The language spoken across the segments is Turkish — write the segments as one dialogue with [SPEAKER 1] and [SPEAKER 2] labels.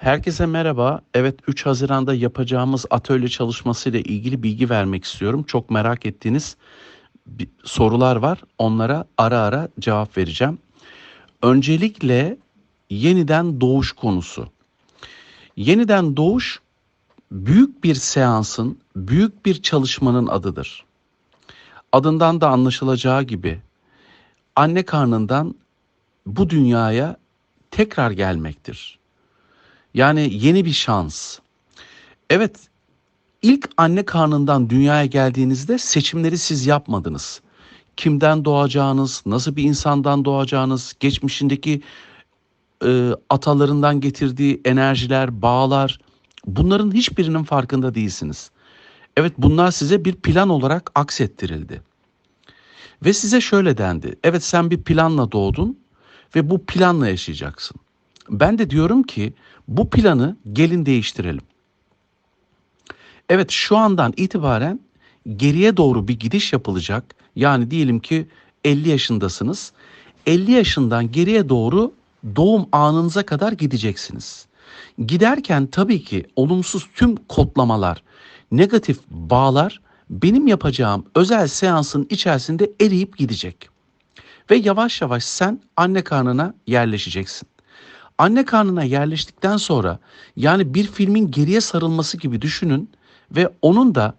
[SPEAKER 1] Herkese merhaba. Evet 3 Haziran'da yapacağımız atölye çalışması ile ilgili bilgi vermek istiyorum. Çok merak ettiğiniz sorular var. Onlara ara ara cevap vereceğim. Öncelikle yeniden doğuş konusu. Yeniden doğuş büyük bir seansın, büyük bir çalışmanın adıdır. Adından da anlaşılacağı gibi anne karnından bu dünyaya tekrar gelmektir. Yani yeni bir şans. Evet, ilk anne karnından dünyaya geldiğinizde seçimleri siz yapmadınız. Kimden doğacağınız, nasıl bir insandan doğacağınız, geçmişindeki e, atalarından getirdiği enerjiler, bağlar, bunların hiçbirinin farkında değilsiniz. Evet, bunlar size bir plan olarak aksettirildi. Ve size şöyle dendi. Evet sen bir planla doğdun ve bu planla yaşayacaksın. Ben de diyorum ki bu planı gelin değiştirelim. Evet şu andan itibaren geriye doğru bir gidiş yapılacak. Yani diyelim ki 50 yaşındasınız. 50 yaşından geriye doğru doğum anınıza kadar gideceksiniz. Giderken tabii ki olumsuz tüm kodlamalar, negatif bağlar benim yapacağım özel seansın içerisinde eriyip gidecek. Ve yavaş yavaş sen anne karnına yerleşeceksin. Anne karnına yerleştikten sonra yani bir filmin geriye sarılması gibi düşünün ve onun da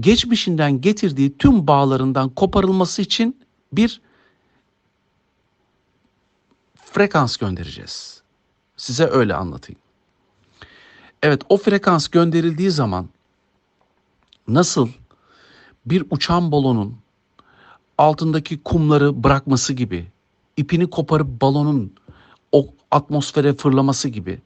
[SPEAKER 1] geçmişinden getirdiği tüm bağlarından koparılması için bir frekans göndereceğiz. Size öyle anlatayım. Evet o frekans gönderildiği zaman nasıl bir uçan balonun altındaki kumları bırakması gibi, ipini koparıp balonun atmosfere fırlaması gibi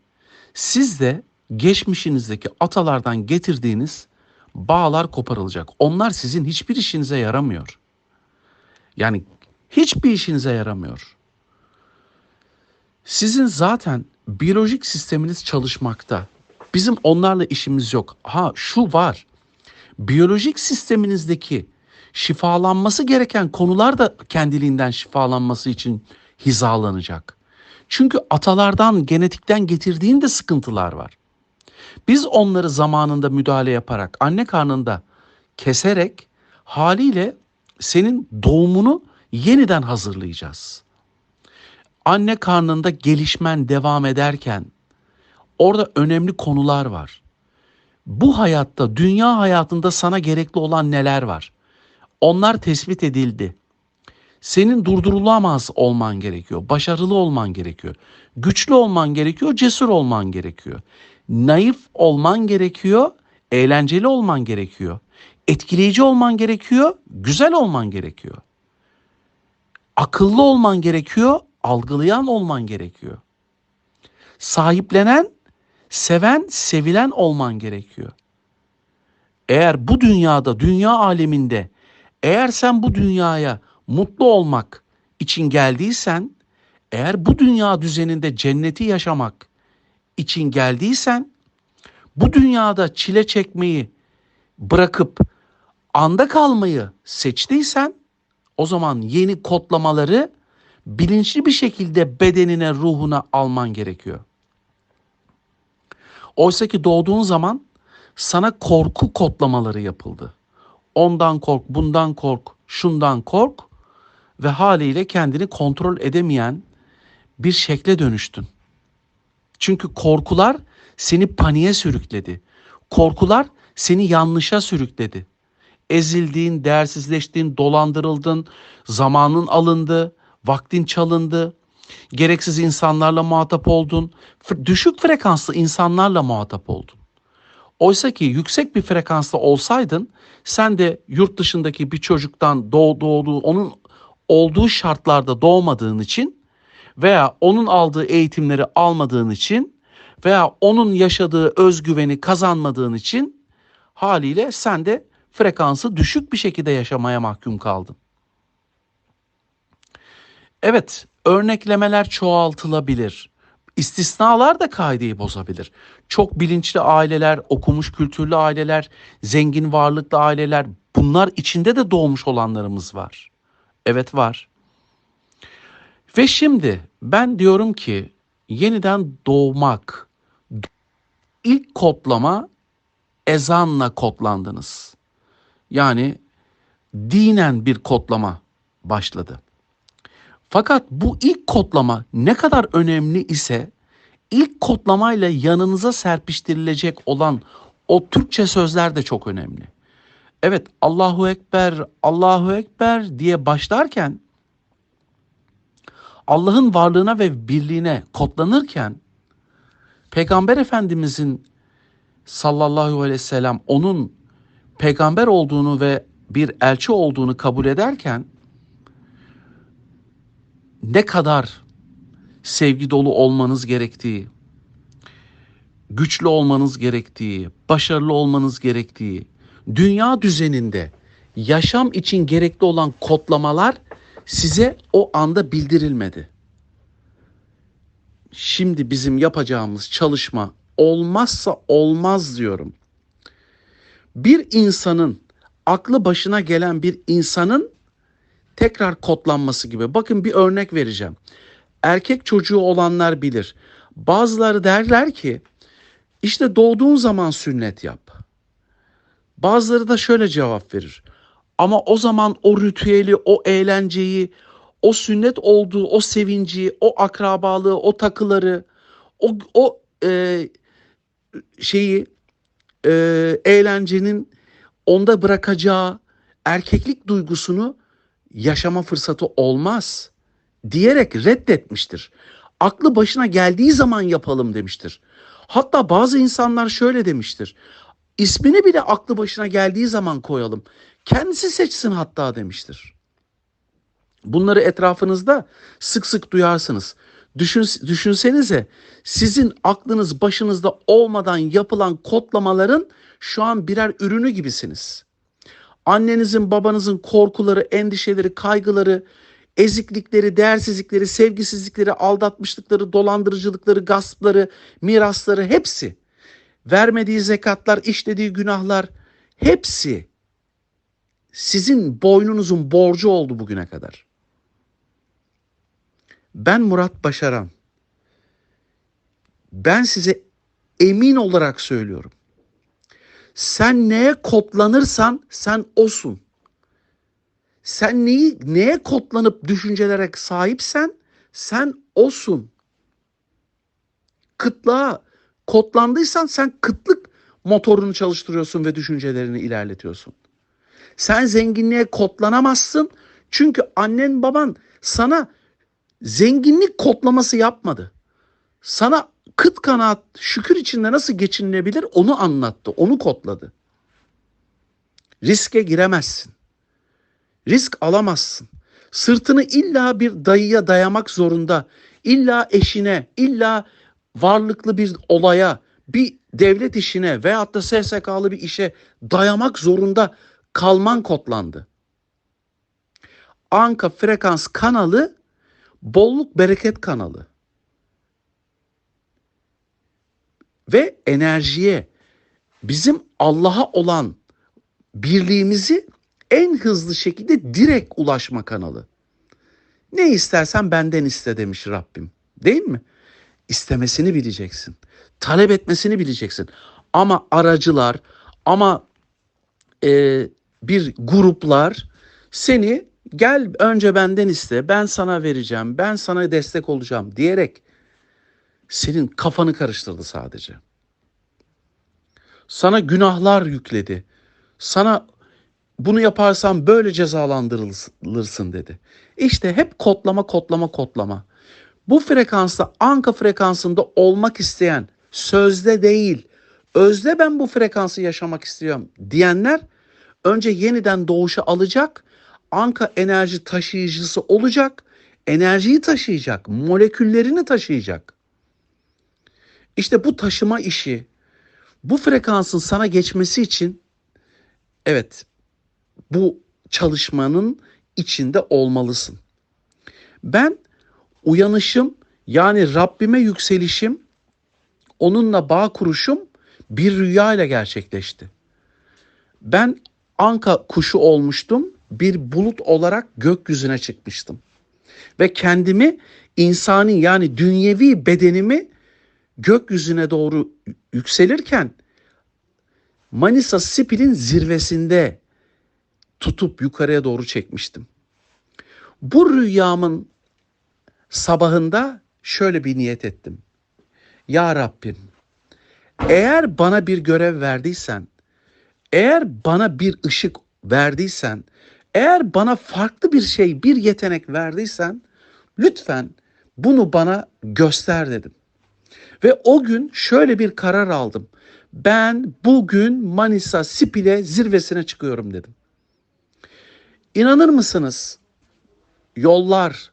[SPEAKER 1] siz de geçmişinizdeki atalardan getirdiğiniz bağlar koparılacak. Onlar sizin hiçbir işinize yaramıyor. Yani hiçbir işinize yaramıyor. Sizin zaten biyolojik sisteminiz çalışmakta. Bizim onlarla işimiz yok. Ha şu var. Biyolojik sisteminizdeki şifalanması gereken konular da kendiliğinden şifalanması için hizalanacak. Çünkü atalardan, genetikten getirdiğin de sıkıntılar var. Biz onları zamanında müdahale yaparak, anne karnında keserek haliyle senin doğumunu yeniden hazırlayacağız. Anne karnında gelişmen devam ederken orada önemli konular var. Bu hayatta, dünya hayatında sana gerekli olan neler var? Onlar tespit edildi. Senin durdurulamaz olman gerekiyor. Başarılı olman gerekiyor. Güçlü olman gerekiyor, cesur olman gerekiyor. Naif olman gerekiyor, eğlenceli olman gerekiyor. Etkileyici olman gerekiyor, güzel olman gerekiyor. Akıllı olman gerekiyor, algılayan olman gerekiyor. Sahiplenen, seven, sevilen olman gerekiyor. Eğer bu dünyada, dünya aleminde eğer sen bu dünyaya mutlu olmak için geldiysen, eğer bu dünya düzeninde cenneti yaşamak için geldiysen, bu dünyada çile çekmeyi bırakıp anda kalmayı seçtiysen, o zaman yeni kodlamaları bilinçli bir şekilde bedenine, ruhuna alman gerekiyor. Oysa ki doğduğun zaman sana korku kodlamaları yapıldı. Ondan kork, bundan kork, şundan kork ve haliyle kendini kontrol edemeyen bir şekle dönüştün. Çünkü korkular seni paniğe sürükledi. Korkular seni yanlışa sürükledi. Ezildiğin, değersizleştiğin, dolandırıldın, zamanın alındı, vaktin çalındı. Gereksiz insanlarla muhatap oldun. Düşük frekanslı insanlarla muhatap oldun. Oysa ki yüksek bir frekansta olsaydın sen de yurt dışındaki bir çocuktan doğ, doğduğu onun olduğu şartlarda doğmadığın için veya onun aldığı eğitimleri almadığın için veya onun yaşadığı özgüveni kazanmadığın için haliyle sen de frekansı düşük bir şekilde yaşamaya mahkum kaldın. Evet, örneklemeler çoğaltılabilir. İstisnalar da kaideyi bozabilir. Çok bilinçli aileler, okumuş kültürlü aileler, zengin varlıklı aileler bunlar içinde de doğmuş olanlarımız var. Evet var. Ve şimdi ben diyorum ki yeniden doğmak, ilk kodlama ezanla kodlandınız. Yani dinen bir kodlama başladı. Fakat bu ilk kodlama ne kadar önemli ise ilk kodlamayla yanınıza serpiştirilecek olan o Türkçe sözler de çok önemli. Evet Allahu Ekber, Allahu Ekber diye başlarken Allah'ın varlığına ve birliğine kodlanırken Peygamber Efendimizin sallallahu aleyhi ve sellem onun peygamber olduğunu ve bir elçi olduğunu kabul ederken ne kadar sevgi dolu olmanız gerektiği, güçlü olmanız gerektiği, başarılı olmanız gerektiği, dünya düzeninde yaşam için gerekli olan kodlamalar size o anda bildirilmedi. Şimdi bizim yapacağımız çalışma olmazsa olmaz diyorum. Bir insanın aklı başına gelen bir insanın tekrar kodlanması gibi. Bakın bir örnek vereceğim. Erkek çocuğu olanlar bilir. Bazıları derler ki işte doğduğun zaman sünnet yap. Bazıları da şöyle cevap verir. Ama o zaman o ritüeli, o eğlenceyi, o sünnet olduğu, o sevinci, o akrabalığı, o takıları, o, o e, şeyi, e, eğlencenin onda bırakacağı erkeklik duygusunu yaşama fırsatı olmaz diyerek reddetmiştir. Aklı başına geldiği zaman yapalım demiştir. Hatta bazı insanlar şöyle demiştir. İsmini bile aklı başına geldiği zaman koyalım. Kendisi seçsin hatta demiştir. Bunları etrafınızda sık sık duyarsınız. Düşün, düşünsenize sizin aklınız başınızda olmadan yapılan kodlamaların şu an birer ürünü gibisiniz. Annenizin babanızın korkuları, endişeleri, kaygıları, eziklikleri, değersizlikleri, sevgisizlikleri, aldatmışlıkları, dolandırıcılıkları, gaspları, mirasları hepsi, vermediği zekatlar, işlediği günahlar hepsi sizin boynunuzun borcu oldu bugüne kadar. Ben Murat Başaran. Ben size emin olarak söylüyorum. Sen neye kodlanırsan sen osun. Sen neyi neye kodlanıp düşüncelere sahipsen sen osun. Kıtlığa kodlandıysan sen kıtlık motorunu çalıştırıyorsun ve düşüncelerini ilerletiyorsun. Sen zenginliğe kodlanamazsın. Çünkü annen baban sana zenginlik kodlaması yapmadı. Sana kıt kanaat şükür içinde nasıl geçinilebilir onu anlattı, onu kodladı. Riske giremezsin. Risk alamazsın. Sırtını illa bir dayıya dayamak zorunda. İlla eşine, illa varlıklı bir olaya, bir devlet işine veyahut da SSK'lı bir işe dayamak zorunda kalman kodlandı. Anka Frekans kanalı bolluk bereket kanalı. Ve enerjiye bizim Allah'a olan birliğimizi en hızlı şekilde direkt ulaşma kanalı. Ne istersen benden iste demiş Rabbim. Değil mi? İstemesini bileceksin. Talep etmesini bileceksin. Ama aracılar ama e, bir gruplar seni gel önce benden iste ben sana vereceğim ben sana destek olacağım diyerek senin kafanı karıştırdı sadece. Sana günahlar yükledi. Sana bunu yaparsan böyle cezalandırılırsın dedi. İşte hep kodlama kodlama kodlama. Bu frekansta anka frekansında olmak isteyen sözde değil özde ben bu frekansı yaşamak istiyorum diyenler önce yeniden doğuşa alacak. Anka enerji taşıyıcısı olacak. Enerjiyi taşıyacak. Moleküllerini taşıyacak. İşte bu taşıma işi bu frekansın sana geçmesi için evet bu çalışmanın içinde olmalısın. Ben uyanışım yani Rabbime yükselişim onunla bağ kuruşum bir rüya ile gerçekleşti. Ben anka kuşu olmuştum. Bir bulut olarak gökyüzüne çıkmıştım. Ve kendimi insani yani dünyevi bedenimi gökyüzüne doğru yükselirken Manisa Spil'in zirvesinde tutup yukarıya doğru çekmiştim. Bu rüyamın sabahında şöyle bir niyet ettim. Ya Rabbim eğer bana bir görev verdiysen, eğer bana bir ışık verdiysen, eğer bana farklı bir şey, bir yetenek verdiysen lütfen bunu bana göster dedim. Ve o gün şöyle bir karar aldım. Ben bugün Manisa Spil'e zirvesine çıkıyorum dedim. İnanır mısınız? Yollar,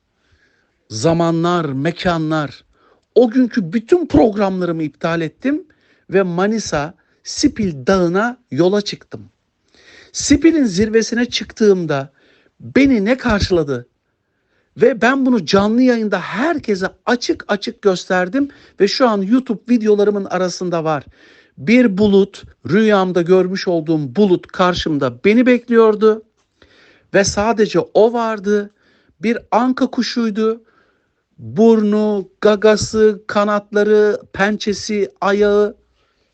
[SPEAKER 1] zamanlar, mekanlar, o günkü bütün programlarımı iptal ettim ve Manisa Spil Dağı'na yola çıktım. Spil'in zirvesine çıktığımda beni ne karşıladı? Ve ben bunu canlı yayında herkese açık açık gösterdim ve şu an YouTube videolarımın arasında var. Bir bulut, rüyamda görmüş olduğum bulut karşımda beni bekliyordu ve sadece o vardı. Bir anka kuşuydu. Burnu, gagası, kanatları, pençesi, ayağı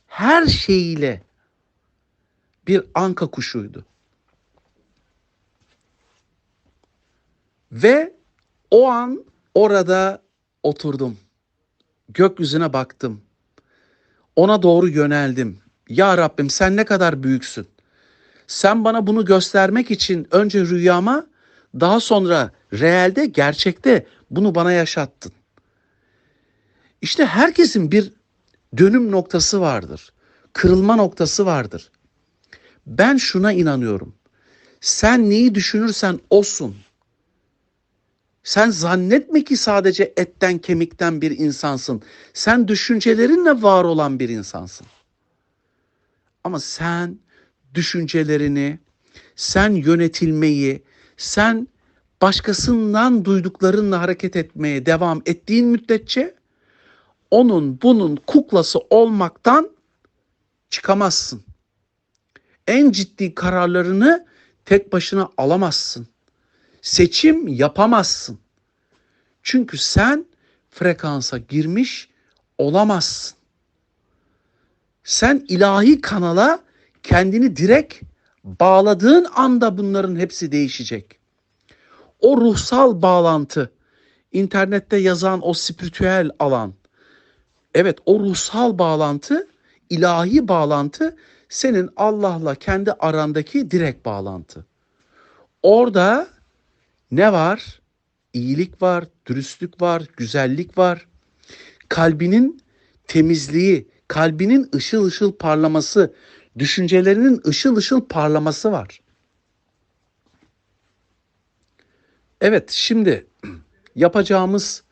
[SPEAKER 1] her şeyiyle bir anka kuşuydu. Ve o an orada oturdum. Gökyüzüne baktım. Ona doğru yöneldim. Ya Rabbim sen ne kadar büyüksün. Sen bana bunu göstermek için önce rüyama daha sonra realde gerçekte bunu bana yaşattın. İşte herkesin bir dönüm noktası vardır. Kırılma noktası vardır. Ben şuna inanıyorum. Sen neyi düşünürsen olsun. Sen zannetme ki sadece etten kemikten bir insansın. Sen düşüncelerinle var olan bir insansın. Ama sen düşüncelerini, sen yönetilmeyi, sen başkasından duyduklarınla hareket etmeye devam ettiğin müddetçe onun bunun kuklası olmaktan çıkamazsın. En ciddi kararlarını tek başına alamazsın. Seçim yapamazsın. Çünkü sen frekansa girmiş olamazsın. Sen ilahi kanala kendini direkt bağladığın anda bunların hepsi değişecek. O ruhsal bağlantı, internette yazan o spiritüel alan. Evet o ruhsal bağlantı, ilahi bağlantı senin Allah'la kendi arandaki direkt bağlantı. Orada ne var? İyilik var, dürüstlük var, güzellik var. Kalbinin temizliği, kalbinin ışıl ışıl parlaması, düşüncelerinin ışıl ışıl parlaması var. Evet, şimdi yapacağımız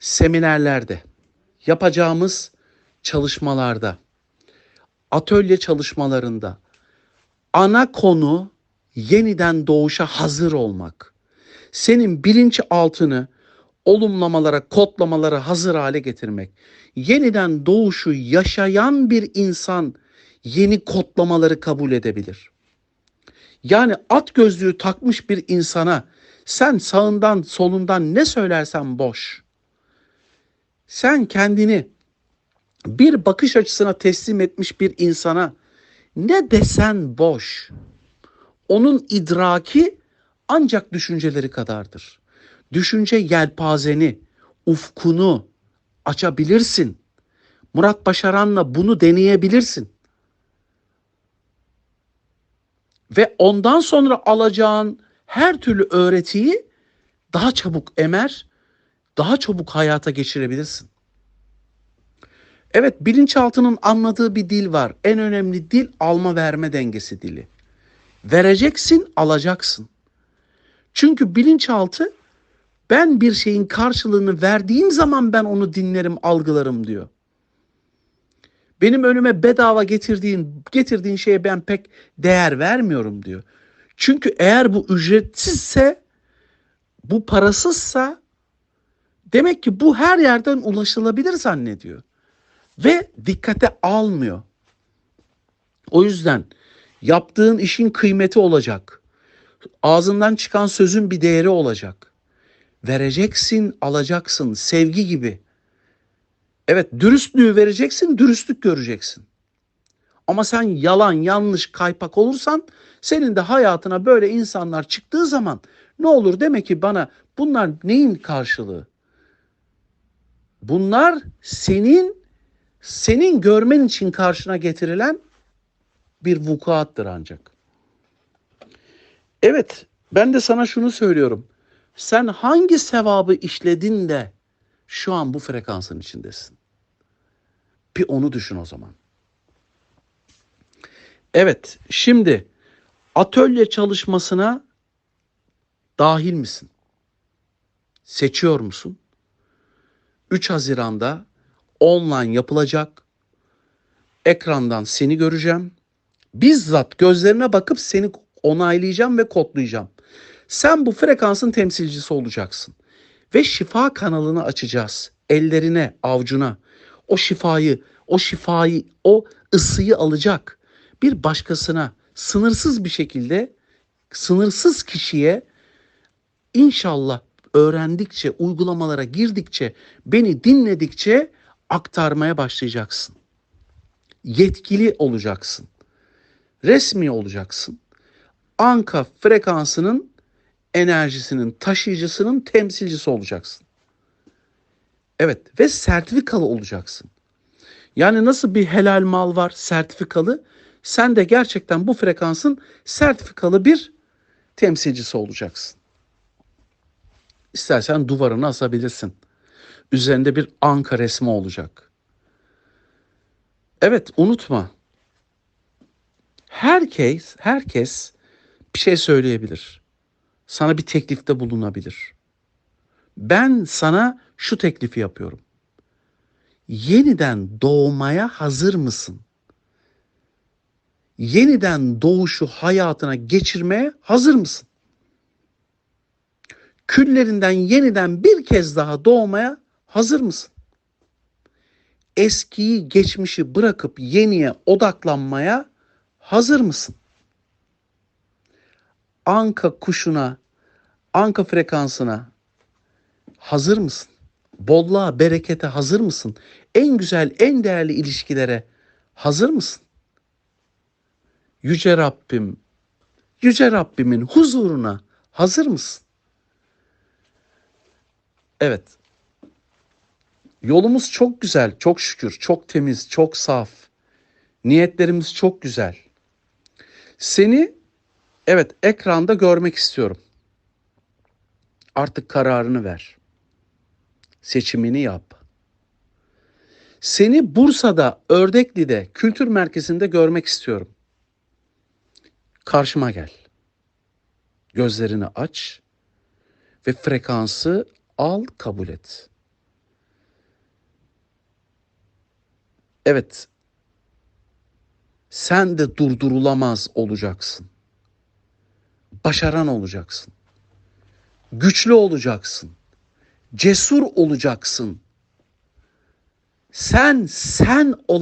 [SPEAKER 1] seminerlerde, yapacağımız çalışmalarda, atölye çalışmalarında ana konu yeniden doğuşa hazır olmak. Senin bilinç altını olumlamalara, kodlamalara hazır hale getirmek. Yeniden doğuşu yaşayan bir insan yeni kodlamaları kabul edebilir. Yani at gözlüğü takmış bir insana sen sağından solundan ne söylersen boş. Sen kendini bir bakış açısına teslim etmiş bir insana ne desen boş. Onun idraki ancak düşünceleri kadardır. Düşünce yelpazeni, ufkunu açabilirsin. Murat Başaran'la bunu deneyebilirsin. Ve ondan sonra alacağın her türlü öğretiyi daha çabuk emer, daha çabuk hayata geçirebilirsin. Evet bilinçaltının anladığı bir dil var. En önemli dil alma verme dengesi dili. Vereceksin, alacaksın. Çünkü bilinçaltı ben bir şeyin karşılığını verdiğim zaman ben onu dinlerim, algılarım diyor. Benim önüme bedava getirdiğin getirdiğin şeye ben pek değer vermiyorum diyor. Çünkü eğer bu ücretsizse, bu parasızsa demek ki bu her yerden ulaşılabilir zannediyor ve dikkate almıyor. O yüzden yaptığın işin kıymeti olacak. Ağzından çıkan sözün bir değeri olacak. Vereceksin, alacaksın sevgi gibi. Evet dürüstlüğü vereceksin, dürüstlük göreceksin. Ama sen yalan, yanlış, kaypak olursan senin de hayatına böyle insanlar çıktığı zaman ne olur demek ki bana bunlar neyin karşılığı? Bunlar senin senin görmen için karşına getirilen bir vukuattır ancak. Evet, ben de sana şunu söylüyorum. Sen hangi sevabı işledin de şu an bu frekansın içindesin? Bir onu düşün o zaman. Evet, şimdi atölye çalışmasına dahil misin? Seçiyor musun? 3 Haziran'da online yapılacak. Ekrandan seni göreceğim. Bizzat gözlerine bakıp seni onaylayacağım ve kodlayacağım. Sen bu frekansın temsilcisi olacaksın. Ve şifa kanalını açacağız. Ellerine, avcuna. O şifayı, o şifayı, o ısıyı alacak. Bir başkasına sınırsız bir şekilde sınırsız kişiye inşallah öğrendikçe, uygulamalara girdikçe, beni dinledikçe aktarmaya başlayacaksın. Yetkili olacaksın. Resmi olacaksın. Anka frekansının enerjisinin taşıyıcısının temsilcisi olacaksın. Evet ve sertifikalı olacaksın. Yani nasıl bir helal mal var sertifikalı, sen de gerçekten bu frekansın sertifikalı bir temsilcisi olacaksın. İstersen duvarını asabilirsin. Üzerinde bir anka resmi olacak. Evet unutma. Herkes, herkes bir şey söyleyebilir. Sana bir teklifte bulunabilir. Ben sana şu teklifi yapıyorum. Yeniden doğmaya hazır mısın? Yeniden doğuşu hayatına geçirmeye hazır mısın? Küllerinden yeniden bir kez daha doğmaya hazır mısın? Eskiyi, geçmişi bırakıp yeniye odaklanmaya hazır mısın? Anka kuşuna, anka frekansına hazır mısın? Bolluğa, berekete hazır mısın? En güzel, en değerli ilişkilere hazır mısın? Yüce Rabbim, Yüce Rabbimin huzuruna hazır mısın? Evet. Yolumuz çok güzel, çok şükür, çok temiz, çok saf. Niyetlerimiz çok güzel. Seni evet ekranda görmek istiyorum. Artık kararını ver. Seçimini yap. Seni Bursa'da, Ördekli'de, kültür merkezinde görmek istiyorum. Karşıma gel. Gözlerini aç ve frekansı al, kabul et. Evet. Sen de durdurulamaz olacaksın. Başaran olacaksın. Güçlü olacaksın. Cesur olacaksın. Sen sen olacaksın.